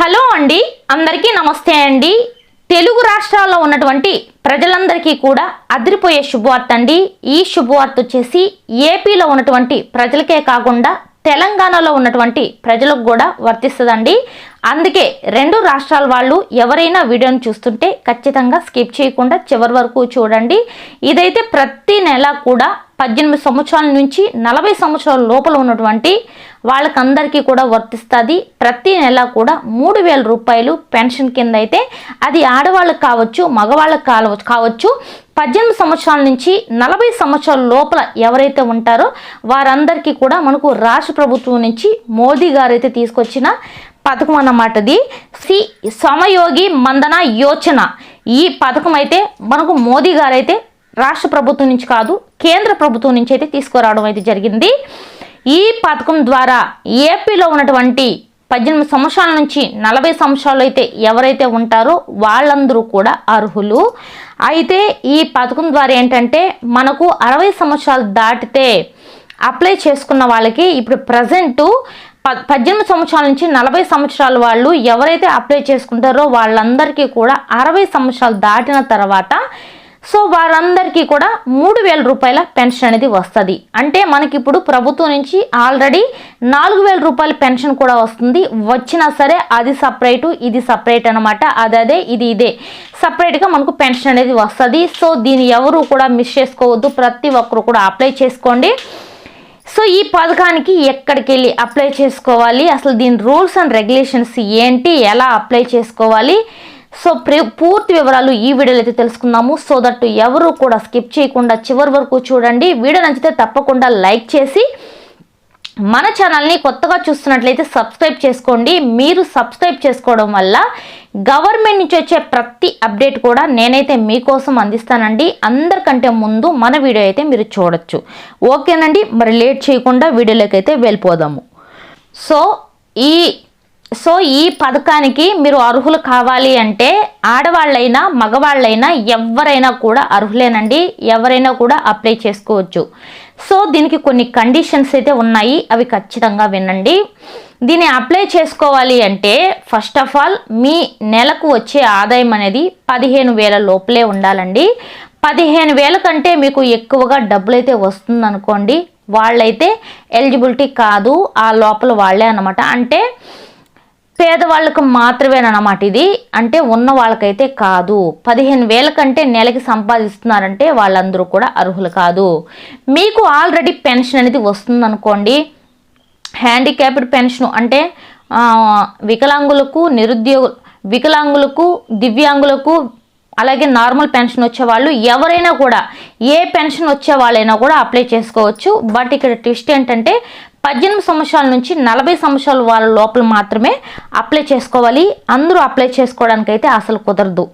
Hello అండి అందరికీ నమస్తే అండి. తెలుగు రాష్ట్రాల్లో ఉన్నటువంటి ప్రజలందరికీ కూడా అదిరిపోయే శుభవార్త అండి. ఈ శుభవార్త వచ్చేసి ఏపీలో ఉన్నటువంటి ప్రజలకే కాకుండా తెలంగాణలో ఉన్నటువంటి ప్రజలకు కూడా వర్తిస్తుందండి. అందుకే రెండు రాష్ట్రాల వాళ్ళు ఎవరైనా వీడియోని చూస్తుంటే ఖచ్చితంగా స్కిప్ చేయకుండా చివరి వరకు చూడండి. ఇదైతే ప్రతి నెల కూడా పద్దెనిమిది సంవత్సరాల నుంచి నలభై సంవత్సరాల లోపల ఉన్నటువంటి వాళ్ళకందరికీ కూడా వర్తిస్తుంది. ప్రతి నెల కూడా మూడు వేల రూపాయలు పెన్షన్ కింద అయితే అది ఆడవాళ్ళకి కావచ్చు మగవాళ్ళకి కావచ్చు కావచ్చు. పద్దెనిమిది సంవత్సరాల నుంచి నలభై సంవత్సరాల లోపల ఎవరైతే ఉంటారో వారందరికీ కూడా మనకు రాష్ట్ర ప్రభుత్వం నుంచి మోదీ గారు అయితే తీసుకొచ్చిన పథకం అన్నమాటది. సి సమయోగి మందన యోచన. ఈ పథకం అయితే మనకు మోదీ గారు అయితే రాష్ట్ర ప్రభుత్వం నుంచి కాదు కేంద్ర ప్రభుత్వం నుంచి అయితే తీసుకురావడం అయితే జరిగింది. ఈ పథకం ద్వారా ఏపీలో ఉన్నటువంటి పద్దెనిమిది సంవత్సరాల నుంచి నలభై సంవత్సరాలు అయితే ఎవరైతే ఉంటారో వాళ్ళందరూ కూడా అర్హులు. అయితే ఈ పథకం ద్వారా ఏంటంటే మనకు అరవై సంవత్సరాలు దాటితే అప్లై చేసుకున్న వాళ్ళకి ఇప్పుడు ప్రజెంట్ ప పద్దెనిమిది సంవత్సరాల నుంచి నలభై సంవత్సరాల వాళ్ళు ఎవరైతే అప్లై చేసుకుంటారో వాళ్ళందరికీ కూడా అరవై సంవత్సరాలు దాటిన తర్వాత సో వారందరికీ కూడా మూడు వేల రూపాయల పెన్షన్ అనేది వస్తుంది. అంటే మనకి ఇప్పుడు ప్రభుత్వం నుంచి ఆల్రెడీ నాలుగు వేల రూపాయల పెన్షన్ కూడా వస్తుంది. వచ్చినా సరే అది సపరేటు ఇది సపరేట్ అనమాట అది అదే ఇది ఇదే. సపరేట్గా మనకు పెన్షన్ అనేది వస్తుంది. సో దీన్ని ఎవరు కూడా మిస్ చేసుకోవద్దు. ప్రతి ఒక్కరు కూడా అప్లై చేసుకోండి. సో ఈ పథకానికి ఎక్కడికి వెళ్ళి అప్లై చేసుకోవాలి? అసలు దీని రూల్స్ అండ్ రెగ్యులేషన్స్ ఏంటి? ఎలా అప్లై చేసుకోవాలి? సో ప్రి పూర్తి వివరాలు ఈ వీడియోలో అయితే తెలుసుకుందాము. సో దట్ ఎవరు కూడా స్కిప్ చేయకుండా చివరి వరకు చూడండి. వీడియో నచ్చితే తప్పకుండా లైక్ చేసి మన ఛానల్ని కొత్తగా చూస్తున్నట్లయితే సబ్స్క్రైబ్ చేసుకోండి. మీరు సబ్స్క్రైబ్ చేసుకోవడం వల్ల గవర్నమెంట్ నుంచి వచ్చే ప్రతి అప్డేట్ కూడా నేనైతే మీకోసం అందిస్తానండి. అందరికంటే ముందు మన వీడియో అయితే మీరు చూడొచ్చు. ఓకేనండి? మరి లేట్ చేయకుండా వీడియోలోకి అయితే వెళ్ళిపోదాము. సో ఈ సో ఈ పథకానికి మీరు అర్హులు కావాలి అంటే ఆడవాళ్ళైనా మగవాళ్ళైనా ఎవరైనా కూడా అర్హులేనండి. ఎవరైనా కూడా అప్లై చేసుకోవచ్చు. సో దీనికి కొన్ని కండిషన్స్ అయితే ఉన్నాయి. అవి ఖచ్చితంగా వినండి. దీన్ని అప్లై చేసుకోవాలి అంటే ఫస్ట్ ఆఫ్ ఆల్ మీ నెలకు వచ్చే ఆదాయం అనేది పదిహేను వేల లోపలే ఉండాలండి. పదిహేను వేల కంటే మీకు ఎక్కువగా డబ్బులు అయితే వస్తుందనుకోండి వాళ్ళైతే ఎలిజిబిలిటీ కాదు. ఆ లోపల వాళ్ళే అనమాట అంటే పేదవాళ్ళకు మాత్రమేనమాట ఇది. అంటే ఉన్న వాళ్ళకైతే కాదు. పదిహేను వేల కంటే నెలకి సంపాదిస్తున్నారంటే వాళ్ళందరూ కూడా అర్హులు కాదు. మీకు ఆల్రెడీ పెన్షన్ అనేది వస్తుందనుకోండి. హ్యాండిక్యాప్డ్ పెన్షన్ అంటే వికలాంగులకు నిరుద్యోగ వికలాంగులకు దివ్యాంగులకు అలాగే నార్మల్ పెన్షన్ వచ్చే వాళ్ళు ఎవరైనా కూడా ఏ పెన్షన్ వచ్చే వాళ్ళైనా కూడా అప్లై చేసుకోవచ్చు. బట్ ఇక్కడ ట్విస్ట్ ఏంటంటే పద్దెనిమిది సంవత్సరాల నుంచి నలభై సంవత్సరాల వాళ్ళ లోపల మాత్రమే అప్లై చేసుకోవాలి. అందరూ అప్లై చేసుకోవడానికి అయితే అసలు కుదరదు.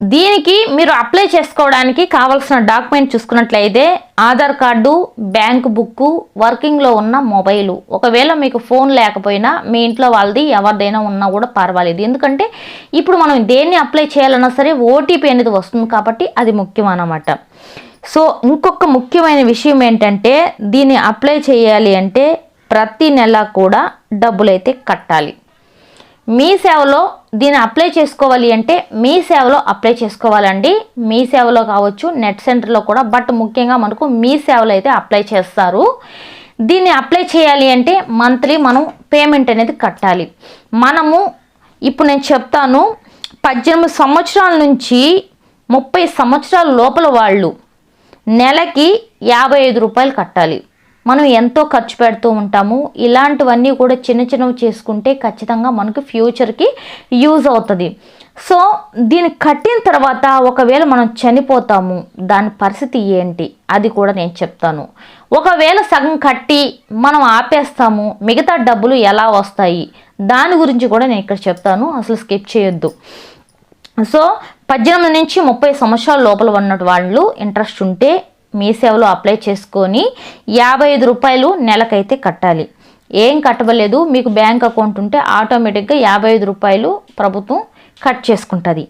దీనికి మీరు అప్లై చేసుకోవడానికి కావాల్సిన డాక్యుమెంట్ చూసుకున్నట్లయితే ఆధార్ కార్డు బ్యాంక్ బుక్కు వర్కింగ్లో ఉన్న మొబైలు. ఒకవేళ మీకు ఫోన్ లేకపోయినా మీ ఇంట్లో వాళ్ళది ఎవరిదైనా ఉన్నా కూడా పర్వాలేదు. ఎందుకంటే ఇప్పుడు మనం దేన్ని అప్లై చేయాలన్నా సరే ఓటీపీ అనేది వస్తుంది కాబట్టి అది ముఖ్యం అన్నమాట సో ఇంకొక ముఖ్యమైన విషయం ఏంటంటే దీన్ని అప్లై చేయాలి అంటే ప్రతి నెల కూడా డబ్బులైతే కట్టాలి. మీ సేవలో దీన్ని అప్లై చేసుకోవాలి అంటే మీ సేవలో అప్లై చేసుకోవాలండి. మీ సేవలో కావచ్చు నెట్ సెంటర్లో కూడా బట్ ముఖ్యంగా మనకు మీ సేవలో అయితే అప్లై చేస్తారు. దీన్ని అప్లై చేయాలి అంటే మంత్లీ మనం పేమెంట్ అనేది కట్టాలి. మనము ఇప్పుడు నేను చెప్తాను పద్దెనిమిది సంవత్సరాల నుంచి ముప్పై సంవత్సరాల లోపల వాళ్ళు నెలకి యాభై ఐదు రూపాయలు కట్టాలి. మనం ఎంతో ఖర్చు పెడుతూ ఉంటాము. ఇలాంటివన్నీ కూడా చిన్న చిన్నవి చేసుకుంటే ఖచ్చితంగా మనకు ఫ్యూచర్కి యూజ్ అవుతుంది. సో దీన్ని కట్టిన తర్వాత ఒకవేళ మనం చనిపోతాము దాని పరిస్థితి ఏంటి? అది కూడా నేను చెప్తాను. ఒకవేళ సగం కట్టి మనం ఆపేస్తాము మిగతా డబ్బులు ఎలా వస్తాయి? దాని గురించి కూడా నేను ఇక్కడ చెప్తాను. అసలు స్కిప్ చేయొద్దు. సో పద్దెనిమిది నుంచి ముప్పై సంవత్సరాల లోపల ఉన్న వాళ్ళు ఇంట్రెస్ట్ ఉంటే మీ సేవలో అప్లై చేసుకొని యాభై ఐదు రూపాయలు నెలకైతే కట్టాలి. ఏం కట్టవలేదు మీకు బ్యాంక్ అకౌంట్ ఉంటే ఆటోమేటిక్గా యాభై ఐదు రూపాయలు ప్రభుత్వం కట్ చేసుకుంటుంది.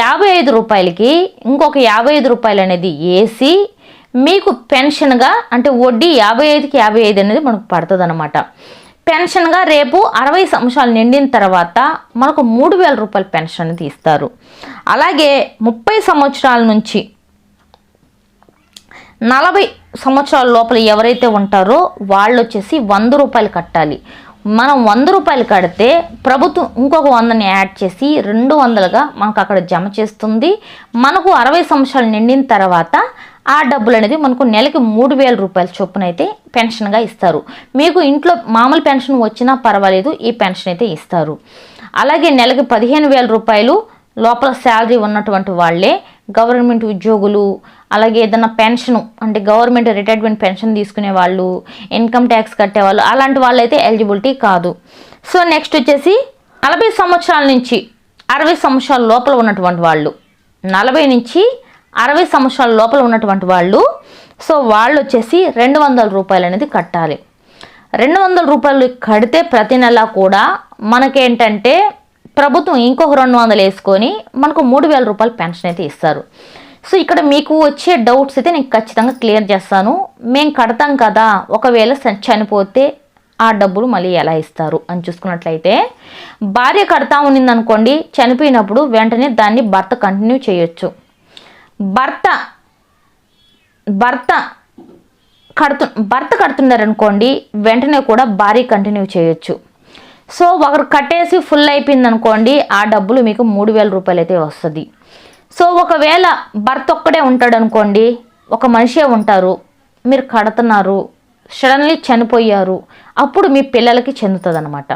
యాభై ఐదు రూపాయలకి ఇంకొక యాభై ఐదు రూపాయలు అనేది వేసి మీకు పెన్షన్గా అంటే వడ్డీ యాభై ఐదుకి యాభై ఐదు అనేది మనకు పడుతుంది అనమాట పెన్షన్గా రేపు అరవై సంవత్సరాలు నిండిన తర్వాత మనకు మూడు వేల రూపాయల పెన్షన్ అనేది ఇస్తారు అలాగే ముప్పై సంవత్సరాల నుంచి నలభై సంవత్సరాల లోపల ఎవరైతే ఉంటారో వాళ్ళు వచ్చేసి వంద రూపాయలు కట్టాలి. మనం వంద రూపాయలు కడితే ప్రభుత్వం ఇంకొక వందని యాడ్ చేసి రెండు వందలుగా మనకు అక్కడ జమ చేస్తుంది. మనకు అరవై సంవత్సరాలు నిండిన తర్వాత ఆ డబ్బులు అనేది మనకు నెలకి మూడు వేల రూపాయల చొప్పున అయితే పెన్షన్గా ఇస్తారు. మీకు ఇంట్లో మామూలు పెన్షన్ వచ్చినా పర్వాలేదు ఈ పెన్షన్ అయితే ఇస్తారు. అలాగే నెలకి పదిహేను వేల రూపాయలు లోపల శాలరీ ఉన్నటువంటి వాళ్ళే గవర్నమెంట్ ఉద్యోగులు అలాగే ఏదైనా పెన్షన్ అంటే గవర్నమెంట్ రిటైర్మెంట్ పెన్షన్ తీసుకునే వాళ్ళు ఇన్కమ్ ట్యాక్స్ కట్టేవాళ్ళు అలాంటి వాళ్ళైతే ఎలిజిబిలిటీ కాదు. సో నెక్స్ట్ వచ్చేసి నలభై సంవత్సరాల నుంచి అరవై సంవత్సరాల లోపల ఉన్నటువంటి వాళ్ళు నలభై నుంచి అరవై సంవత్సరాల లోపల ఉన్నటువంటి వాళ్ళు సో వాళ్ళు వచ్చేసి రెండు వందల రూపాయలు అనేది కట్టాలి. రెండు వందల రూపాయలు కడితే ప్రతి నెల కూడా మనకేంటంటే ప్రభుత్వం ఇంకొక రెండు వందలు వేసుకొని మనకు మూడు వేల రూపాయలు పెన్షన్ అయితే ఇస్తారు. సో ఇక్కడ మీకు వచ్చే డౌట్స్ అయితే నేను ఖచ్చితంగా క్లియర్ చేస్తాను. మేము కడతాం కదా ఒకవేళ చనిపోతే ఆ డబ్బులు మళ్ళీ ఎలా ఇస్తారు అని చూసుకున్నట్లయితే భార్య కడతా ఉన్నిందనుకోండి చనిపోయినప్పుడు వెంటనే దాన్ని భర్త కంటిన్యూ చేయొచ్చు. భర్త భర్త కడుతు భర్త కడుతున్నారనుకోండి వెంటనే కూడా భారీ కంటిన్యూ చేయొచ్చు. సో ఒకరు కట్టేసి ఫుల్ అయిపోయింది అనుకోండి ఆ డబ్బులు మీకు మూడు వేల రూపాయలు అయితే వస్తుంది. సో ఒకవేళ భర్త ఒక్కడే ఉంటాడు అనుకోండి ఒక మనిషే ఉంటారు మీరు కడుతున్నారు సడన్లీ చనిపోయారు అప్పుడు మీ పిల్లలకి చెందుతుంది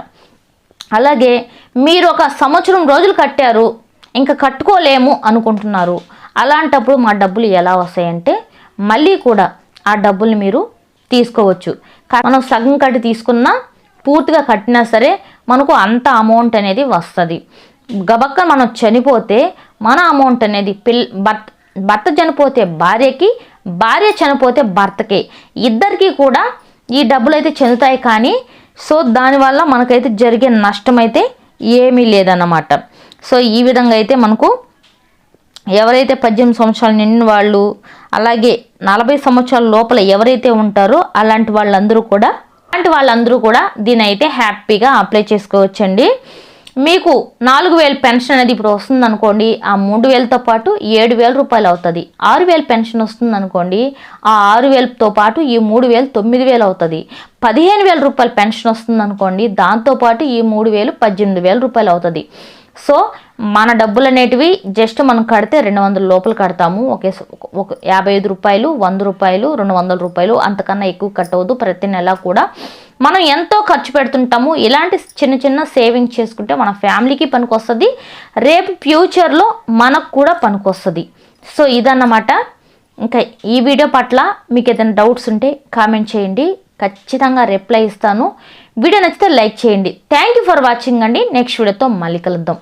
అలాగే మీరు ఒక సంవత్సరం రోజులు కట్టారు ఇంకా కట్టుకోలేము అనుకుంటున్నారు అలాంటప్పుడు మా డబ్బులు ఎలా వస్తాయంటే మళ్ళీ కూడా ఆ డబ్బుల్ని మీరు తీసుకోవచ్చు. మనం సగం కట్టి తీసుకున్నా పూర్తిగా కట్టినా సరే మనకు అంత అమౌంట్ అనేది వస్తుంది. గబక్క మనం చనిపోతే మన అమౌంట్ అనేది పిల్ భర్త భర్త చనిపోతే భార్యకి భార్య చనిపోతే భర్తకి. ఇద్దరికీ కూడా ఈ డబ్బులు అయితే చెందుతాయి కానీ సో దానివల్ల మనకైతే జరిగే నష్టం అయితే ఏమీ లేదన్నమాట. సో ఈ విధంగా అయితే మనకు ఎవరైతే పద్దెనిమిది సంవత్సరాలు నిండిన వాళ్ళు అలాగే నలభై సంవత్సరాల లోపల ఎవరైతే ఉంటారో అలాంటి వాళ్ళందరూ కూడా అలాంటి వాళ్ళందరూ కూడా దీని అయితే హ్యాపీగా అప్లై చేసుకోవచ్చండి. మీకు నాలుగు వేలు పెన్షన్ అనేది ఇప్పుడు వస్తుంది అనుకోండి ఆ మూడు వేలతో పాటు ఏడు వేల రూపాయలు అవుతుంది. ఆరు వేలు పెన్షన్ వస్తుంది అనుకోండి ఆ ఆరు వేలతో పాటు ఈ మూడు వేలు తొమ్మిది వేలు అవుతుంది. పదిహేను వేల రూపాయలు పెన్షన్ వస్తుంది అనుకోండి దాంతోపాటు ఈ మూడు వేలు పద్దెనిమిది వేల రూపాయలు అవుతుంది. సో మన డబ్బులు అనేటివి జస్ట్ మనం కడితే రెండు వందల లోపల కడతాము. ఒకే ఒక యాభై ఐదు రూపాయలు వంద రూపాయలు రెండు వందల రూపాయలు అంతకన్నా ఎక్కువ కట్టవద్దు. ప్రతి నెల కూడా మనం ఎంతో ఖర్చు పెడుతుంటాము. ఇలాంటి చిన్న చిన్న సేవింగ్ చేసుకుంటే మన ఫ్యామిలీకి పనికొస్తుంది. రేపు ఫ్యూచర్లో మనకు కూడా పనికొస్తుంది. సో ఇదన్నమాట. ఇంకా ఈ వీడియో పట్ల మీకు ఏదైనా డౌట్స్ ఉంటే కామెంట్ చేయండి. ఖచ్చితంగా రిప్లై ఇస్తాను. వీడియో నచ్చితే లైక్ చేయండి. థ్యాంక్ యూ ఫర్ వాచింగ్ అండి. నెక్స్ట్ వీడియోతో మళ్ళీ కలుద్దాం.